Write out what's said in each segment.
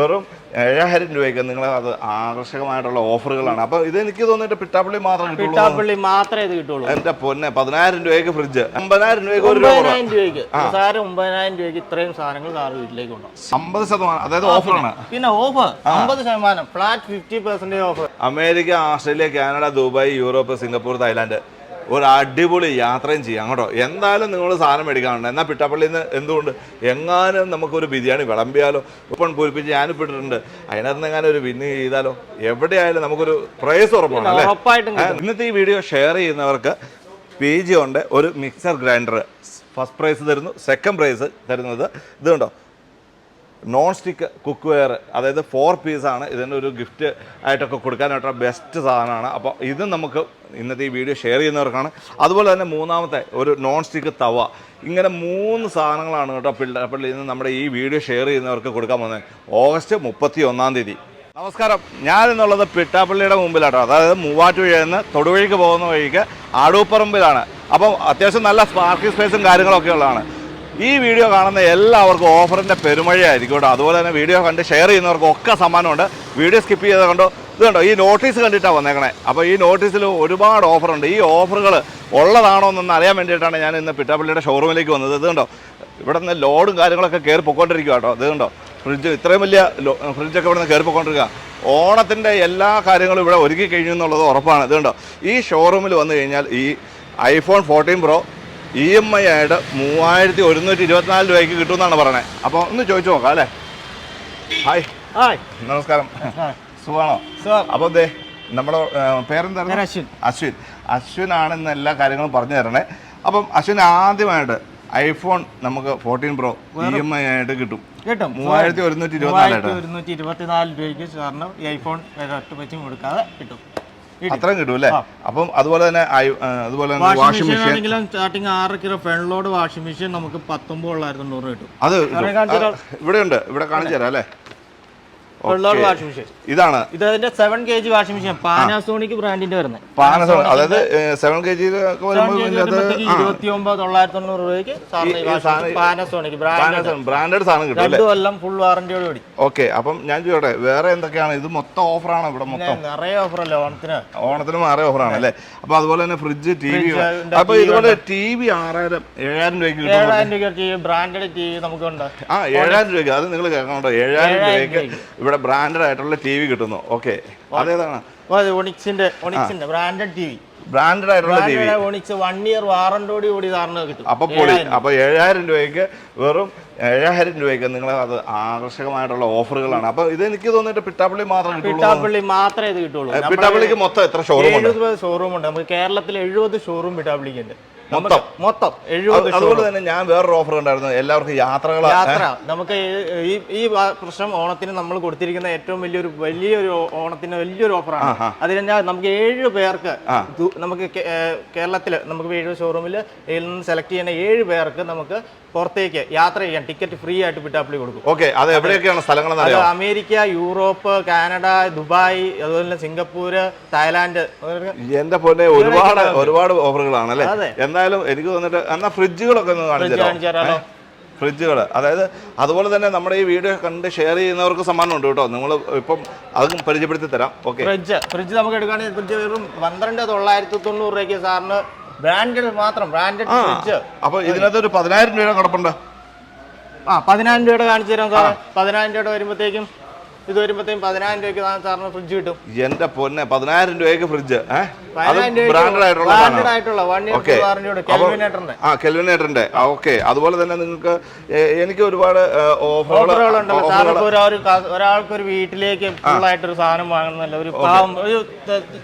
വെറും ഏഴായിരം രൂപയ്ക്ക് നിങ്ങൾ അത് ആകർഷകമായിട്ടുള്ള ഓഫറുകളാണ്. അപ്പൊ ഇത് എനിക്ക് തോന്നിയിട്ട് പിട്ടാപ്പള്ളി മാത്രം പിട്ടാപ്പള്ളി മാത്രമേ ഇത് കിട്ടുള്ളൂ. എന്റെ പൊന്നെ പതിനായിരം രൂപയ്ക്ക് ഫ്രിഡ്ജ് അമ്പതിനായിരം രൂപയ്ക്ക് ഒരു. ഒമ്പതിനായിരം രൂപയ്ക്ക്. സാരം ഒമ്പതിനായിരം രൂപയ്ക്ക് ഇത്രയും സാധനങ്ങൾ സാറ് വീട്ടിലേക്ക് ഉണ്ടാവും അമ്പത് ശതമാനം അതായത് ഓഫറാണ് പിന്നെ ഓഫർ അമ്പത് ശതമാനം. Flat fifty percentage offer America Australia Canada Dubai Europe Singapore Thailand. ഒരു അടിപൊളി യാത്രയും ചെയ്യാം. കേട്ടോ. എന്തായാലും നിങ്ങൾ സാധനം മേടിക്കാറുണ്ട് എന്നാൽ പിട്ടാപ്പള്ളിയിൽ നിന്ന് എന്തുകൊണ്ട്? എങ്ങാനും നമുക്കൊരു ബിരിയാണി വിളമ്പിയാലോ? ഇപ്പം പൂരിപ്പിച്ച് ഞാനിപ്പോൾ ഇട്ടിട്ടുണ്ട്. അതിനകത്ത് എങ്ങനെ ഒരു വിന്ന് ചെയ്താലോ? എവിടെയായാലും നമുക്കൊരു പ്രൈസ് ഉറപ്പാണ് അല്ലേ? ഇന്നത്തെ ഈ വീഡിയോ ഷെയർ ചെയ്യുന്നവർക്ക് പി ജി ഉണ്ട്. ഒരു മിക്സർ ഗ്രൈൻഡർ ഫസ്റ്റ് പ്രൈസ് തരുന്നു. സെക്കൻഡ് പ്രൈസ് തരുന്നത്. ഇതുണ്ടോ നോൺ സ്റ്റിക്ക് കുക്ക് വെയർ അതായത് ഫോർ പീസാണ് ഇതിന്റെ ഒരു ഗിഫ്റ്റ് ആയിട്ടൊക്കെ കൊടുക്കാനായിട്ടുള്ള ബെസ്റ്റ് സാധനമാണ്. അപ്പോൾ ഇത് നമുക്ക് ഇന്നത്തെ ഈ വീഡിയോ ഷെയർ ചെയ്യുന്നവർക്കാണ്. അതുപോലെ തന്നെ മൂന്നാമത്തെ ഒരു നോൺ സ്റ്റിക്ക് തവ. ഇങ്ങനെ മൂന്ന് സാധനങ്ങളാണ് കേട്ടോ പിള്ളേപ്പള്ളിയിൽ ഇന്ന് നമ്മുടെ ഈ വീഡിയോ ഷെയർ ചെയ്യുന്നവർക്ക് കൊടുക്കാൻ പോകുന്നത്. ഓഗസ്റ്റ് മുപ്പത്തി ഒന്നാം തീയതി. നമസ്കാരം. ഞാൻ എന്നുള്ളത് പിട്ടാപ്പള്ളിയുടെ മുമ്പിലാട്ടോ. അതായത് മൂവാറ്റുപുഴയിൽ നിന്ന് തൊടുവഴിക്ക് പോകുന്ന വഴിക്ക് ആടൂപ്പറമ്പിലാണ്. അപ്പം അത്യാവശ്യം നല്ല സ്പാർക്കിംഗ് സ്പേസും കാര്യങ്ങളൊക്കെ ഉള്ളതാണ്. ഈ വീഡിയോ കാണുന്ന എല്ലാവർക്കും ഓഫറിന്റെ പെരുമഴയായിരിക്കും കേട്ടോ. അതുപോലെ തന്നെ വീഡിയോ കണ്ട് ഷെയർ ചെയ്യുന്നവർക്ക് ഒക്കെ സമ്മാനമുണ്ട്. വീഡിയോ സ്കിപ്പ് ചെയ്ത് കണ്ടോ? ഇത് കണ്ടോ? ഈ നോട്ടീസ് കണ്ടിട്ടാണ് വന്നേക്കണേ. അപ്പോൾ ഈ നോട്ടീസിൽ ഒരുപാട് ഓഫറുണ്ട്. ഈ ഓഫറുകൾ ഉള്ളതാണോ എന്നൊന്ന് അറിയാൻ വേണ്ടിയിട്ടാണ് ഞാൻ ഇന്ന് പിട്ടാപ്പള്ളിയുടെ ഷോറൂമിലേക്ക് വന്നത്. ഇത് കണ്ടോ? ഇവിടെ നിന്ന് ലോഡും കാര്യങ്ങളൊക്കെ കയറി പൊക്കോണ്ടിരിക്കുക കേട്ടോ. ഇത് കണ്ടോ? ഫ്രിഡ്ജ് ഇത്രയും വലിയ ഫ്രിഡ്ജൊക്കെ ഇവിടെ നിന്ന് കയറി പൊക്കോണ്ടിരിക്കുക ഓണത്തിന്റെ എല്ലാ കാര്യങ്ങളും ഇവിടെ ഒരുക്കി കഴിഞ്ഞു എന്നുള്ളത് ഉറപ്പാണ്. ഇത് കണ്ടോ? ഈ ഷോറൂമിൽ വന്നു കഴിഞ്ഞാൽ ഈ iPhone fourteen pro E M I ആയിട്ട് മൂവായിരത്തി ഒരുന്നൂറ്റി ഇരുപത്തിനാല് രൂപയ്ക്ക് കിട്ടുമെന്നാണ് പറയണേ. അപ്പോൾ ഒന്ന് ചോദിച്ചു നോക്കാം അല്ലേ? ഹായ് ഹായ് നമസ്കാരം. സുഖമാണോ? അപ്പോൾ ദേ നമ്മുടെ പേരെന്താണ്? അശ്വിൻ. അശ്വിൻ. അശ്വിൻ അശ്വിനാണ് ഇന്ന് എല്ലാ കാര്യങ്ങളും പറഞ്ഞു തരണേ. അപ്പം അശ്വിൻ ആദ്യമായിട്ട് ഐഫോൺ നമുക്ക് fourteen pro E M I ആയിട്ട് കിട്ടും. കിട്ടും. മൂവായിരത്തി ഒരുന്നൂറ്റി ഇരുപത്തിനാല് രൂപയ്ക്ക് കാരണം ഈ ഐഫോൺ വെച്ചും കൊടുക്കാതെ കിട്ടും. അത്രയും കിട്ടും അല്ലേ? അപ്പം അതുപോലെ തന്നെ അതുപോലെ തന്നെ വാഷിംഗ് മെഷീൻ. ആണെങ്കിലും സ്റ്റാർട്ടിങ് ആറ് kilo front load washing machine നമുക്ക് പത്തൊമ്പത് തൊള്ളായിരത്തി തൊണ്ണൂറ് കിട്ടും. അത്. ഇവിടെ ഉണ്ട് ഇവിടെ കാണിച്ചു തരാം അല്ലേ. വാഷിംഗ് മെഷീൻ ഇതാണ്. ഇതിന്റെ seven K G washing machine Panasonic ബ്രാൻഡിന്റെ വരുന്നത്. പാനസോൺ അതായത് സെവൻ കെ ജി ഇരുപത്തി ഒമ്പത് തൊള്ളായിരത്തി തൊണ്ണൂറ് രൂപയ്ക്ക് പാനാസോണിക് ബ്രാൻഡ് ബ്രാൻഡഡ് സാധനം കിട്ടും കൊല്ലം ഫുൾ വാറന്റിയോട് കൂടി. ഓക്കെ അപ്പം ഞാൻ ചോട്ടെ വേറെ എന്തൊക്കെയാണ്? ഇത് മൊത്തം ഓഫറാണ് ഇവിടെ മൊത്തം? നിറയെ ഓഫറല്ലേ ഓണത്തിന്? ഓണത്തിന് നിറയെ ഓഫറാണ് അല്ലേ? അപ്പൊ അതുപോലെ തന്നെ ഫ്രിഡ്ജ് ടി വി അപ്പൊ ഇതുപോലെ ടി വി ആറായിരം ഏഴായിരം രൂപയ്ക്ക് കിട്ടും ഏഴായിരം രൂപ ബ്രാൻഡഡ് ടി വി നമുക്കുണ്ട്. ആ ഏഴായിരം രൂപയ്ക്ക്. അത് നിങ്ങൾ കേൾക്കണോ ഏഴായിരം രൂപയ്ക്ക് ഇവിടെ ബ്രാൻഡഡ് ആയിട്ടുള്ള ടി വി കിട്ടുന്നു. ഓക്കെ അതേതാണ്? ഒണിക്സിന്റെ ഒണിക്സിന്റെ ബ്രാൻഡഡ് ടി വി ബ്രാൻഡഡ് ആയിട്ടുള്ള T V branded Onyx one year വാറന്റിയോട് കൂടി സാറിന് കിട്ടും. അപ്പൊ പൊളി. അപ്പൊ ഏഴായിരം രൂപയ്ക്ക് വെറും ഏഴായിരം രൂപയ്ക്ക് നിങ്ങൾ അത് ആകർഷകമായിട്ടുള്ള ഓഫറുകളാണ്. അപ്പൊ ഇത് എനിക്ക് തോന്നിയിട്ട് പിട്ടാപ്പള്ളി മാത്രം പിട്ടാപ്പള്ളി മാത്രമേ ഇത് കിട്ടുള്ളൂ. പിട്ടാപ്പള്ളിക്ക് മൊത്തം എത്ര ഷോറൂം ഉണ്ട്? എഴുപത് ഷോറൂം ഉണ്ട്. നമുക്ക് കേരളത്തിൽ എഴുപത് ഷോറൂം പിട്ടാപ്പള്ളിക്ക് ഉണ്ട്. മൊത്തം? മൊത്തം. എഴുപത് അത് അതുപോലെ തന്നെ ഞാൻ വേറൊരു ഓഫർ ഉണ്ടായിരുന്നു. എല്ലാവർക്കും യാത്രകൾ യാത്ര. നമുക്ക് ഈ- ഈ പ്രശ്നം ഓണത്തിന് നമ്മൾ കൊടുത്തിരിക്കുന്ന ഏറ്റവും വലിയൊരു വലിയൊരു ഓണത്തിന് വലിയൊരു ഓഫറാണ് അതിൽ തന്നെ നമുക്ക് ഏഴ് പേർക്ക് നമുക്ക് കേരളത്തിൽ കേരളത്തിൽ നമുക്ക് ഏഴ് ഷോറൂമിൽ നിന്ന് സെലക്ട് ചെയ്യുന്ന ഏഴ് പേർക്ക് നമുക്ക് പുറത്തേക്ക് യാത്ര ചെയ്യാൻ ടിക്കറ്റ് ഫ്രീ ആയിട്ട് പിട്ടാപ്പിളി കൊടുക്കും. ഓക്കെ അത് എവിടെയൊക്കെയാണ് സ്ഥലങ്ങൾ അത് അമേരിക്ക യൂറോപ്പ് കാനഡ ദുബായ് അതുപോലെ തന്നെ സിംഗപ്പൂര് തായ്ലാന്റ്. എന്റെ പോലെ ഒരുപാട് ഒരുപാട് ഓഫറുകളാണ് അല്ലേ? അതെ. എന്തായാലും എനിക്ക് തോന്നിട്ട് എന്നാ ഫ്രിഡ്ജുകളൊക്കെ ഒന്ന് കാണിച്ചു? ഫ്രിഡ്ജുകൾ അതായത് അതുപോലെ തന്നെ നമ്മുടെ ഈ വീഡിയോ കണ്ട് ഷെയർ ചെയ്യുന്നവർക്ക് സമ്മാനമുണ്ട് കേട്ടോ. നിങ്ങൾ ഇപ്പം അതും പരിചയപ്പെടുത്തി തരാം. Okay fridge. ഫ്രിഡ്ജ് നമുക്ക് എടുക്കുകയാണെങ്കിൽ ഫ്രിഡ്ജ് വെറും പന്ത്രണ്ട് തൊള്ളായിരത്തി തൊണ്ണൂറ് രൂപയ്ക്ക് സാറിന് ബ്രാൻഡഡ് മാത്രം ബ്രാൻഡഡ് ഫ്രിഡ്ജ്. അപ്പോൾ ഇതിനകത്ത് ഒരു പതിനായിരം രൂപ കിടപ്പുണ്ട്. ആ പതിനായിരം രൂപയുടെ കാണിച്ചു തരാം സാർ പതിനായിരം രൂപയുടെ വരുമ്പോഴത്തേക്കും ഇത് വരുമ്പോഴത്തേക്കും പതിനായിരം രൂപയ്ക്ക് സാറിന് ഫ്രിഡ്ജ് കിട്ടും. എന്റെ പൊന്നെ പതിനായിരം രൂപയ്ക്ക് ഫ്രിഡ്ജ് ആ കെൽവിനേറ്ററിന്റെ ഓക്കെ അതുപോലെ തന്നെ നിങ്ങൾക്ക് എനിക്ക് ഒരുപാട് ഒരു ക- ഒരാൾക്ക് ഒരു വീട്ടിലേക്ക് ഫുൾ ആയിട്ടൊരു സാധനം വാങ്ങുന്നല്ല ഒരു പാവം ഒരു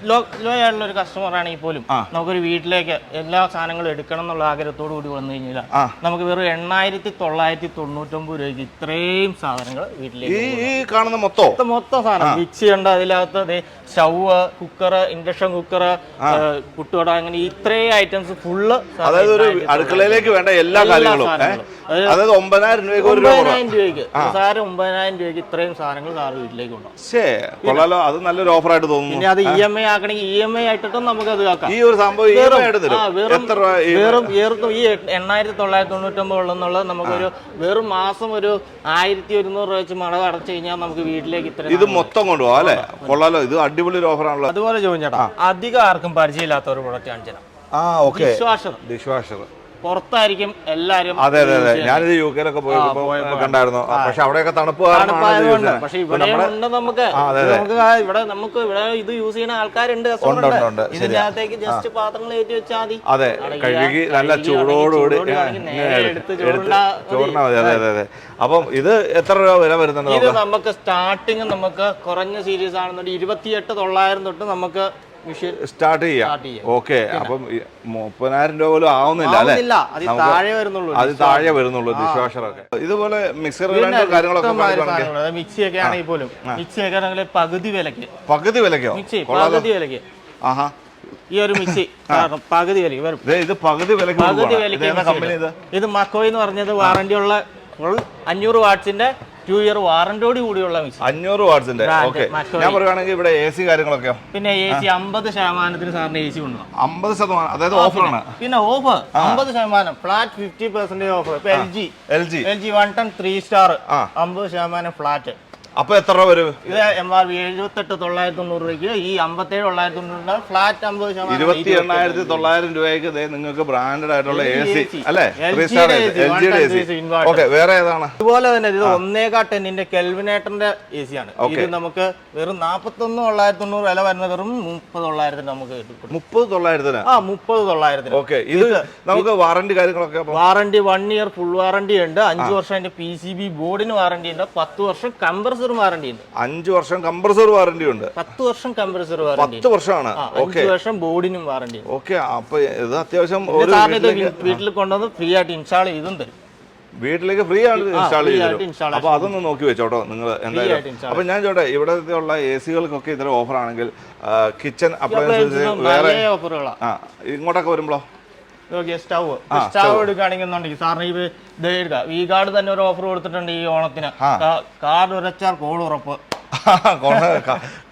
ലോ ലോ ആയിട്ടുള്ള ഒരു കസ്റ്റമർ ആണെങ്കിൽ പോലും നമുക്കൊരു വീട്ടിലേക്ക് എല്ലാ സാധനങ്ങളും എടുക്കണം എന്നുള്ള ആഗ്രഹത്തോടു കൂടി വന്നു കഴിഞ്ഞാൽ നമുക്ക് വെറും എണ്ണായിരത്തി തൊള്ളായിരത്തി തൊണ്ണൂറ്റൊമ്പത് രൂപയ്ക്ക് ഇത്രയും സാധനങ്ങൾ വീട്ടിലേക്ക് ഈ കാണുന്ന മൊത്തം. മൊത്തോ സാധനം. മിക്സി ഉണ്ട് അതിനകത്ത്. ഷവ് കുക്കർ ഇൻഡക്ഷൻ കുക്കർ കുട്ടുകട അങ്ങനെ ഇത്രയും ഐറ്റംസ് ഫുള്ള് അതായത് ഒരു അടുക്കളയിലേക്ക് വേണ്ട എല്ലാ കാര്യങ്ങളും. അതായത് ഒമ്പതിനായിരം രൂപയ്ക്ക്. ഒമ്പതിനായിരം രൂപയ്ക്ക്. സാറ് ഒമ്പതിനായിരം രൂപയ്ക്ക് ഇത്രയും സാധനങ്ങൾ സാറ് വീട്ടിലേക്ക് കൊണ്ടുപോകും അത് നല്ലൊരു ഓഫർ ആയിട്ട് തോന്നുന്നു. പിന്നെ അത് ഇ എം ഐ ആക്കണമെങ്കിൽ ഇ എം ഐ ആയിട്ടിട്ടും നമുക്ക് അത് ആക്കാം. ഈ ഒരു സംഭവം ആയിട്ട് വെറും വെറും ഈ എണ്ണായിരത്തി തൊള്ളായിരത്തി തൊണ്ണൂറ്റൊമ്പത് ഉള്ളെന്നുള്ളത് നമുക്കൊരു വെറും മാസം ഒരു ആയിരത്തി ഒരുന്നൂറ് രൂപ വെച്ച് മടവ് അടച്ചു കഴിഞ്ഞാൽ നമുക്ക് വീട്ടിലേക്ക് ഇത്ര ഇത് മൊത്തം കൊണ്ടുപോകാം അല്ലേ? കൊള്ളാലോ ഇത് അടിപൊളി ഒരു ഓഫറാണല്ലോ അതുപോലെ ചോദിച്ചേട്ടാ അധികം ആർക്കും പരിചയമില്ലാത്ത ഒരു പ്രൊഡക്റ്റ് ആണ് ചേട്ടാ ആ okay. Dish washer dish washer പുറത്തായിരിക്കും എല്ലാരും അതെ അതെ അതെ. ഞാനിത് യു കെയിലൊക്കെ പോയി കണ്ടായിരുന്നു. പക്ഷെ അവിടെയൊക്കെ തണുപ്പ് തണുപ്പായതുകൊണ്ട്. പക്ഷെ ഇവിടെ ഉണ്ട് നമുക്ക്. നമുക്ക് ഇവിടെ നമുക്ക് ഇവിടെ ഇത് യൂസ് ചെയ്യുന്ന ആൾക്കാരുണ്ട് അകത്തേക്ക് ജസ്റ്റ് പാത്രങ്ങൾ ഏറ്റി വെച്ചാൽ മതി. അതെ കഴുകി നല്ല ചൂടോടുകൂടി ചോറിനാ മതി. അതെ അതെ അതെ. അപ്പം ഇത് എത്ര രൂപ വില വരുന്നുണ്ട് ഇത് നമുക്ക്? സ്റ്റാർട്ടിങ് നമുക്ക് കുറഞ്ഞ സീരീസ് ആണെന്നുണ്ടെങ്കിൽ ഇരുപത്തിയെട്ട് തൊള്ളായിരം തൊട്ട് നമുക്ക് സ്റ്റാർട്ട് ചെയ്യാം. ഓക്കെ അപ്പം മുപ്പതിനായിരം രൂപ പോലും ആവുന്നില്ല അല്ലേ? അത് താഴെ വരുന്നുള്ളൂ ഡിഷ് വാഷറൊക്കെ. ഇതുപോലെ മിക്സർ കാര്യങ്ങളൊക്കെ മിക്സിയൊക്കെ ആണെങ്കിൽ പോലും മിക്സിയൊക്കെ ആണെങ്കിൽ പകുതി വിലക്ക് പകുതി വിലക്കോ മിക്സി പകുതി വിലക്ക് ആഹാ. ഈ ഒരു മിക്സി പകുതി വിലക്ക് വരും. ഇത് പകുതി വിലക്ക് പകുതി. വിലക്ക് ഇത്? മക്കോയ് എന്ന് പറഞ്ഞത് വാറണ്ടി ഉള്ള അഞ്ഞൂറ് വാട്ട്സിന്റെ ടു ഇയർ വാറന്റിയോട് കൂടിയുള്ള മിക്സി അഞ്ഞൂറ് വാട്സിന്റെ ഓക്കെ ഞാൻ പറയുവാണെങ്കിൽ ഇവിടെ എ സി കാര്യങ്ങളൊക്കെ പിന്നെ എ സി അമ്പത് ശതമാനത്തിന് സാറിന് എ സി കൊണ്ടുപോകാം അമ്പത് ശതമാനം. അതായത് ഓഫറാണ് പിന്നെ ഓഫർ അമ്പത് ശതമാനം. Flat fifty percentage offer L G L G L G one ton three star. അമ്പത് ശതമാനം ഫ്ലാറ്റ് അപ്പൊ എത്ര രൂപ വരും? ഇത് എം ആർ പി എഴുപത്തെട്ട് തൊള്ളായിരത്തി തൊണ്ണൂറ് രൂപയ്ക്ക്. ഈ അമ്പത്തേഴ് തൊള്ളായിരത്തി തൊണ്ണൂറ് ഫ്ലാറ്റ് അമ്പത് ശതമാനം ഇരുപത്തി എണ്ണായിരത്തി തൊള്ളായിരം രൂപയ്ക്ക് ദേ നിങ്ങൾക്ക് ബ്രാൻഡഡ് ആയിട്ടുള്ള എ സി അല്ലേ? LG ത്രീ സ്റ്റാർ യുടെ എൽ AC, ജിയുടെ എ സി ഓക്കെ വേറെ ഏതാണ്? ഇതുപോലെ തന്നെ ഇത് ഒന്നേകാ ടെന്നിന്റെ കെൽവിനേറ്ററിന്റെ എ സി ആണ്. ഇത് നമുക്ക് വെറും നാപ്പത്തൊന്ന് തൊള്ളായിരത്തി തൊണ്ണൂറ് വില വരുന്ന വെറും മുപ്പത് തൊള്ളായിരത്തിന് നമുക്ക് കിട്ടും. മുപ്പത് തൊള്ളായിരത്തിന്? ആ മുപ്പത് തൊള്ളായിരത്തിന്. ഓക്കെ ഇത് നമുക്ക് വാറന്റി കാര്യങ്ങളൊക്കെ warranty warranty one year full warranty ഉണ്ട്. അഞ്ച് വർഷം അതിന്റെ പി സി ബി ബോർഡിന് വാറണ്ടി ഉണ്ട്. പത്ത് വർഷം കംപ്രസർ വാറണ്ടി ഉണ്ട്. അഞ്ചു വർഷം കംപ്രസർ വാറന്റി ഉണ്ട്. പത്ത് വർഷം കംപ്രസർ വാറണ്ടി പത്ത് വർഷമാണ്. ഓക്കെ അഞ്ച് വർഷം ബോർഡിനും വാറണ്ടി ഓക്കെ അപ്പൊ ഇത് അത്യാവശ്യം വീട്ടിൽ കൊണ്ടുവന്ന് ഫ്രീ ആയിട്ട് ഇൻസ്റ്റാൾ ചെയ്തും തരും വീട്ടിലേക്ക് ഫ്രീ ആണ് ഇൻസ്റ്റാൾ ചെയ്തു. അപ്പോൾ അതൊന്ന് നോക്കി വെച്ചോട്ടോ നിങ്ങൾ എന്തായാലും. install അപ്പൊ ഞാൻ ചോട്ടെ ഇവിടെ ഉള്ള എ സികൾക്കൊക്കെ ഇത്ര ഓഫർ ആണെങ്കിൽ കിച്ചൺ അപ്ലയൻസസ് വേറെ ഓഫറുകളാണ് ഇങ്ങോട്ടൊക്കെ വരുമ്പോ നോക്കിയ സ്റ്റവ് സ്റ്റവ് എടുക്കുകയാണെങ്കിൽ എന്നുണ്ടെങ്കിൽ സാറിന് ഈ വി ഗാർഡ് തന്നെ ഒരു ഓഫർ കൊടുത്തിട്ടുണ്ട് ഈ ഓണത്തിന്. കാർഡ് ഉരച്ചാൽ കോൾ ഉറപ്പ്.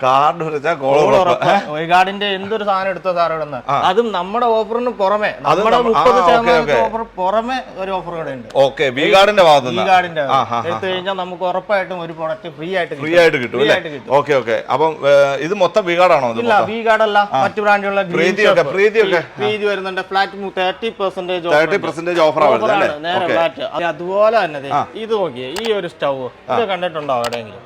കാർഡ് വെച്ചാൽ കോൾ കോൾ ഉറപ്പ്. വി ഗാർഡിന്റെ എന്തൊരു സാധനം എടുത്തോ സാർ ഇവിടെ നിന്ന് അതും നമ്മുടെ ഓഫറിന് പുറമെ. നമ്മുടെ നമ്മ- മുപ്പത് ശതമാനത്തെ. ഓഫർ പുറമെ ഒരു ഓഫർ കൂടെ ഉണ്ട്. ഓക്കെ വി ഗാർഡിന്റെ ഭാഗത്ത് വി നിന്ന്. ഗാർഡിന്റെ ആ, ആ, എടുത്തു കഴിഞ്ഞാൽ നമുക്ക് ഉറപ്പായിട്ടും ഒരു പ്രൊഡക്റ്റ് ഫ്രീ ആയിട്ട് ഫ്രീ ആയിട്ട് കിട്ടും. Okay okay. അപ്പം ഇത് മൊത്തം വി ഗാർഡാണോ ഇത് ഇല്ല വി മറ്റു അല്ല മറ്റു ബ്രാൻഡുള്ള പ്രീതിയൊക്കെ, പ്രീതിയൊക്കെ. പ്രീതി വരുന്നുണ്ട്. Flat thirty percentage thirty percentage offer നേരെ ഫ്ലാറ്റ് അതുപോലെ തന്നെ ഇത് നോക്കിയേ ഈ ഒരു സ്റ്റവ് ഇത് കണ്ടിട്ടുണ്ടോ എവിടെയെങ്കിലും?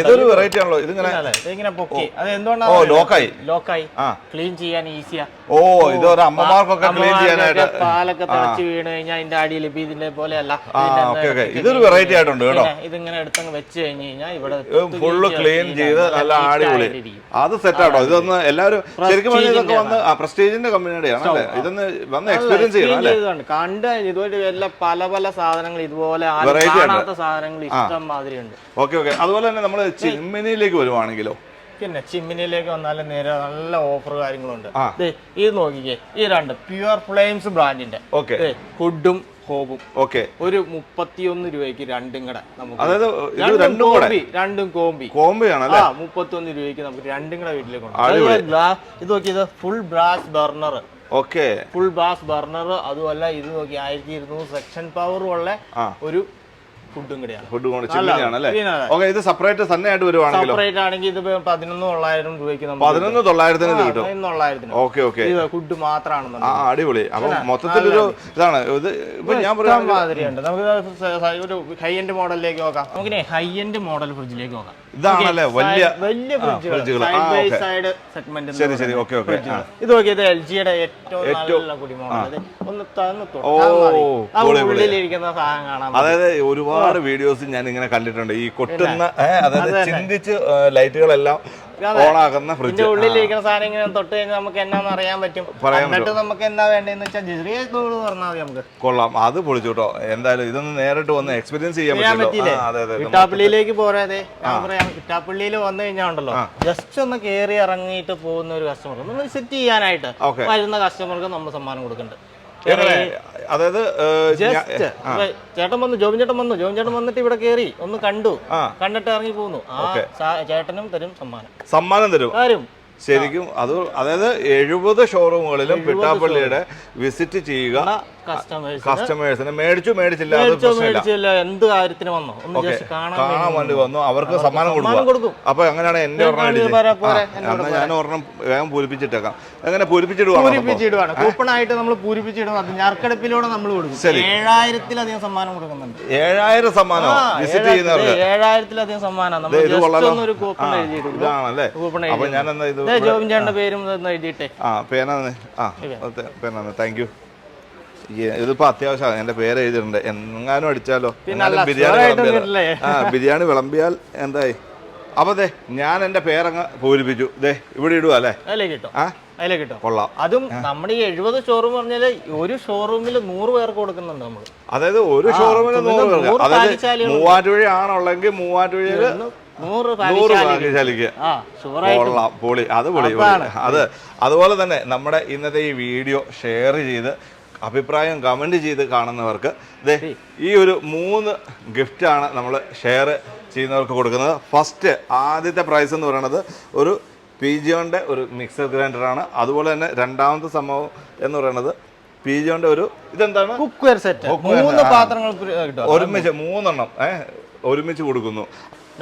ഇതൊരു വെറൈറ്റി ആണല്ലോ. ഇതിങ്ങനെ ഇങ്ങനെ പൊക്കി. അത് ഓ എന്തുകൊണ്ടാണ് ലോക്കായി. ലോക്കായി. ആ. ക്ലീൻ ചെയ്യാൻ ഈസിയാ. ഓ ഇത് ഒരു അമ്മമാർക്കൊക്കെ ക്ലീൻ ചെയ്യാനായിട്ട് പാലൊക്കെ തിളച്ച് വീണ് കഴിഞ്ഞാൽ അതിന്റെ അടിയിൽ ഇതിന്റെ പോലെയല്ല. ഇതൊരു വെറൈറ്റി ആയിട്ടുണ്ട് കേട്ടോ. ഇതിങ്ങനെ എടുത്തങ്ങ് വെച്ച് കഴിഞ്ഞ് കഴിഞ്ഞാൽ ഇവിടെ ഫുള്ള് ക്ലീൻ ചെയ്ത് നല്ല അടിപൊളി. അത് സെറ്റ് ആട്ടോ. ഇതൊന്ന് എല്ലാവരും ശരിക്കും പറഞ്ഞാൽ ഇതൊക്കെ വന്ന് പ്രസ്റ്റേജിന്റെ പ്രസ്റ്റീജിന്റെ കമ്പനിയുടെ ആണല്ലേ ഇതൊന്ന് വന്ന് എക്സ്പീരിയൻസ് ചെയ്യണം അല്ലേ? കണ്ട് ഇതുപോലെ എല്ലാ പല പല സാധനങ്ങൾ ഇതുപോലെ സാധനങ്ങൾ ഇഷ്ടം മാതിരി ഉണ്ട്. Okay okay. അതുപോലെ തന്നെ നമ്മൾ ചിമ്മിനിയിലേക്ക് വരുവാണെങ്കിലോ? പിന്നെ ചിമ്മിനിയിലേക്ക് വന്നാലും നേരെ നല്ല ഓഫർ കാര്യങ്ങളുണ്ട്. ഇത് നോക്കിക്കേ ഈ രണ്ട് പ്യുവർ ഫ്ലെയിംസ് ബ്രാൻഡിന്റെ ഓക്കെ ഹുഡും ഹോബും ഓക്കെ ഒരു മുപ്പത്തിയൊന്ന് രൂപയ്ക്ക് രണ്ടും കൂടെ നമുക്ക് രണ്ടും കോമ്പി രണ്ടും കോമ്പി. കോമ്പയാണ് ആ അല്ലേ രൂപയ്ക്ക് നമുക്ക് രണ്ടും കൂടെ വീട്ടിലേക്ക്. കൊണ്ടുപോകാം ഇത് നോക്കിയത് full brass burner okay full brass burner അതുമല്ല ഇത് നോക്കി ആയിരത്തി ഇരുന്നൂറ് സെക്ഷൻ പവറും ഉള്ള ഒരു ഫുഡും കൂടെയാണ്. ഫുഡ് കൊണ്ട് ചിമ്മിനിയാണ് അല്ലേ? പിന്നെ ഓക്കെ ഇത് സെപ്പറേറ്റ് തന്നെ ആയിട്ട് വരുവാണെങ്കിലോ സെപ്പറേറ്റ് ആണെങ്കിൽ ഇത് പതിനൊന്ന് തൊള്ളായിരം രൂപയ്ക്ക് പതിനൊന്ന് തൊള്ളായിരത്തിന് കിട്ടും. Okay okay. ഫുഡ് മാത്രമാണ് ആ അടിപൊളി. അപ്പൊ മൊത്തത്തിലൊരു ഇതാണ്. ഇത് ഇപ്പൊ ഞാൻ പറയാൻ മാതിരിയുണ്ട്. നമുക്ക് ഒരു ഹൈ എൻഡ് മോഡലിലേക്ക് നോക്കാം. നമുക്ക് ഹൈ എൻഡ് മോഡൽ ഫ്രിഡ്ജിലേക്ക് നോക്കാം. ഇതാണല്ലേ വലിയ വലിയ ഫ്രിഡ്ജുകൾ ശരി ശരി. Okay okay. ഇത് നോക്കിയത് എൽ ജിയുടെ ഏറ്റവും നല്ല ഒന്ന് തന്ന്. ഉള്ളിലിരിക്കുന്ന സാധനം അതായത് ഒരുപാട് വീഡിയോസ് ഞാൻ ഇങ്ങനെ കണ്ടിട്ടുണ്ട്. ഈ കൊട്ടുന്ന അതായത് ചിന്തിച്ച് ലൈറ്റുകളെല്ലാം. ഓണാക്കുന്ന ഫ്രിഡ്ജ് ഉള്ളിലിരിക്കുന്ന സാധനം ഇങ്ങനെ തൊട്ട് കഴിഞ്ഞാൽ നമുക്ക് എന്നാന്ന് അറിയാൻ പറ്റും. എന്നിട്ട് നമുക്ക് എന്താ വേണ്ടതെന്ന് വെച്ചാൽ ചെറിയ തോട് പറഞ്ഞാൽ മതി നമുക്ക്. കൊള്ളാം. അത് പൊളിച്ചു കേട്ടോ എന്തായാലും ഇതൊന്ന് നേരിട്ട് വന്ന് എക്സ്പീരിയൻസ് ചെയ്യാൻ പറ്റില്ല ഇട്ടാപ്പള്ളിയിലേക്ക് പോരാതെ ഞാൻ പറയാം ഇട്ടാപ്പള്ളിയിൽ വന്നു കഴിഞ്ഞാൽ ഉണ്ടല്ലോ. ജസ്റ്റ് ഒന്ന് കയറി ഇറങ്ങിയിട്ട് പോകുന്ന ഒരു കസ്റ്റമർ ഒന്ന് വിസിറ്റ് ചെയ്യാനായിട്ട് വരുന്ന കസ്റ്റമർക്ക് നമ്മൾ സമ്മാനം കൊടുക്കുന്നുണ്ട് അതായത് ജസ്റ്റ് ചേട്ടൻ വന്നു ജോബിൻ ചേട്ടൻ വന്നു. ജോബിൻ ചേട്ടൻ വന്നിട്ട് ഇവിടെ കേറി ഒന്ന് കണ്ടു. കണ്ടിട്ട് ഇറങ്ങി പോകുന്നു ആ ചേട്ടനും തരും സമ്മാനം. സമ്മാനം തരും. തരും. ശരിക്കും അത് അതായത് എഴുപത് ഷോറൂമുകളിലും പിട്ടാപ്പള്ളിയുടെ വിസിറ്റ് ചെയ്യുക. കസ്റ്റമേഴ്സിനെ മേടിച്ചു മേടിച്ചില്ല മേടിച്ചില്ല എന്ത് കാര്യത്തിന് വന്നോ. ഒന്ന് ജസ്റ്റ് കാണാൻ വേണ്ടി വന്നു. അവർക്ക് സമ്മാനം കൊടുക്കും. അപ്പൊ എങ്ങനെയാണ് എന്റെ ഒരെണ്ണം ഞാൻ ഒരെണ്ണം വേഗം പൂരിപ്പിച്ചിട്ടേക്കാം. എങ്ങനെ പൂരിപ്പിച്ചിടുവാണോ പൂരിപ്പിച്ചിടുവാണ്. കൂപ്പൺ ആയിട്ട് നമ്മൾ പൂരിപ്പിച്ചിടും. ഞാർക്കടപ്പിലൂടെ നമ്മൾ കൊടുക്കും. ഏഴായിരത്തിലധികം സമ്മാനം കൊടുക്കുന്നുണ്ട്. ഏഴായിരം സമ്മാനം? വിസിറ്റ് ചെയ്യുന്നവർക്ക്. ഏഴായിരത്തിലധികം സമ്മാനം. നമ്മൾ ഒരു കൂപ്പൺ എഴുതിയിടും ഇതാണല്ലേ കൂപ്പൺ അപ്പൊ ഞാൻ എന്നാ ഇത് ജോബിൻ ചേട്ടന്റെ പേരും എഴുതിയിട്ടെ. ആ പേന ആ പേന താങ്ക് യു. ഇതിപ്പോ അത്യാവശ്യമാണ് എന്റെ പേര് എഴുതിയിട്ടുണ്ട്. എങ്ങാനും അടിച്ചാലോ? ബിരിയാണി? ആ ബിരിയാണി വിളമ്പിയാൽ എന്തായി? അപ്പൊ ദേ ഞാൻ എന്റെ പേരങ്ങ് പൂരിപ്പിച്ചു. ദേ ഇവിടെ ഇടുക അല്ലേ? ആ? അതിലേക്ക് കിട്ടും. കൊള്ളാം. അതും നമ്മുടെ ഈ എഴുപത് ഷോറൂം പറഞ്ഞാൽ ഒരു ഷോറൂമിൽ നൂറ് പേർക്ക് കൊടുക്കുന്നുണ്ട് നമ്മൾ അതായത് ഒരു ഷോറൂമിൽ നൂറ് പേർക്ക്. അതായത്. മൂവാറ്റുപുഴ ആണുള്ളെങ്കിൽ മൂവാറ്റുപുഴയിൽ നൂറ് കൊള്ളാം. പൊളി. അത് പൊളി. അത് അതുപോലെ തന്നെ നമ്മുടെ ഇന്നത്തെ ഈ വീഡിയോ ഷെയർ ചെയ്ത് അഭിപ്രായം കമന്റ് ചെയ്ത് കാണുന്നവർക്ക് ദേ ഈ ഒരു മൂന്ന് ഗിഫ്റ്റാണ് നമ്മൾ ഷെയർ ചെയ്യുന്നവർക്ക് കൊടുക്കുന്നത്. ഫസ്റ്റ് ആദ്യത്തെ പ്രൈസ് എന്ന് പറയുന്നത് ഒരു പി ജിയോന്റെ ഒരു മിക്സർ ഗ്രൈൻഡറാണ് അതുപോലെ തന്നെ രണ്ടാമത്തെ സംഭവം എന്ന് പറയുന്നത് പി ജിയോന്റെ ഒരു ഇതെന്താണ്? കുക്ക് വെയർ സെറ്റ് മൂന്ന് പാത്രങ്ങൾ ഒരുമിച്ച് മൂന്നെണ്ണം ഏ ഒരുമിച്ച് കൊടുക്കുന്നു.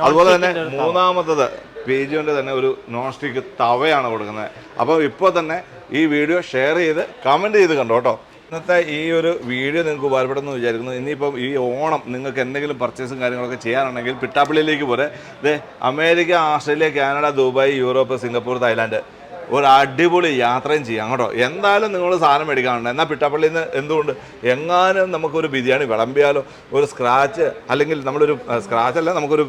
അതുപോലെ തന്നെ മൂന്നാമത്തത് പി ജിയോന്റെ തന്നെ ഒരു നോൺ സ്റ്റിക്ക് തവയാണ് കൊടുക്കുന്നത്. അപ്പോൾ ഇപ്പോൾ തന്നെ ഈ വീഡിയോ ഷെയർ ചെയ്ത് കമന്റ് ചെയ്ത് കണ്ടോ കേട്ടോ ഇന്നത്തെ ഈ ഒരു വീഡിയോ നിങ്ങൾക്ക് ഉപകാരപ്പെടുന്നു വിചാരിക്കുന്നു. ഇനിയിപ്പം ഈ ഓണം നിങ്ങൾക്ക് എന്തെങ്കിലും പർച്ചേസും കാര്യങ്ങളൊക്കെ ചെയ്യാനുണ്ടെങ്കിൽ പിട്ടാപ്പള്ളിയിലേക്ക് പോരെ. ഇത് America Australia Canada Dubai Europe Singapore Thailand. ഒരു അടിപൊളി യാത്രയും ചെയ്യാം കേട്ടോ. എന്തായാലും നിങ്ങൾ സാധനം മേടിക്കാനുണ്ട്. എന്നാൽ പിട്ടാപ്പള്ളിയിൽ നിന്ന് എന്തുകൊണ്ട്? എങ്ങാനും നമുക്കൊരു ബിരിയാണി വിളമ്പിയാലോ ഒരു സ്ക്രാച്ച് അല്ലെങ്കിൽ നമ്മളൊരു സ്ക്രാച്ച് അല്ല നമുക്കൊരു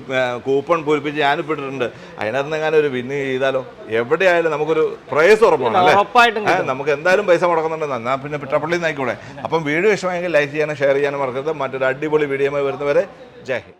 കൂപ്പൺ പൂരിപ്പിച്ച് ഞാൻ ഇട്ടിട്ടുണ്ട്. അതിനകത്ത് നിന്ന് എങ്ങാനും ഒരു വിന്ന് ചെയ്താലോ? എവിടെയായാലും നമുക്കൊരു പ്രൈസ് ഉറപ്പാണ് അല്ലേ? നമുക്ക് എന്തായാലും പൈസ മുടക്കുന്നുണ്ട് എന്നാൽ പിന്നെ പിട്ടാപ്പള്ളിയിൽ നിന്ന് ആയിക്കൂടെ അപ്പം വീഡിയോ ഇഷ്ടമായെങ്കിൽ ലൈക്ക് ചെയ്യാനും ഷെയർ ചെയ്യാനും മറക്കരുത്. മറ്റൊരു അടിപൊളി വീഡിയോ വരുന്നവരെ ജയ് ഹിന്ദ്.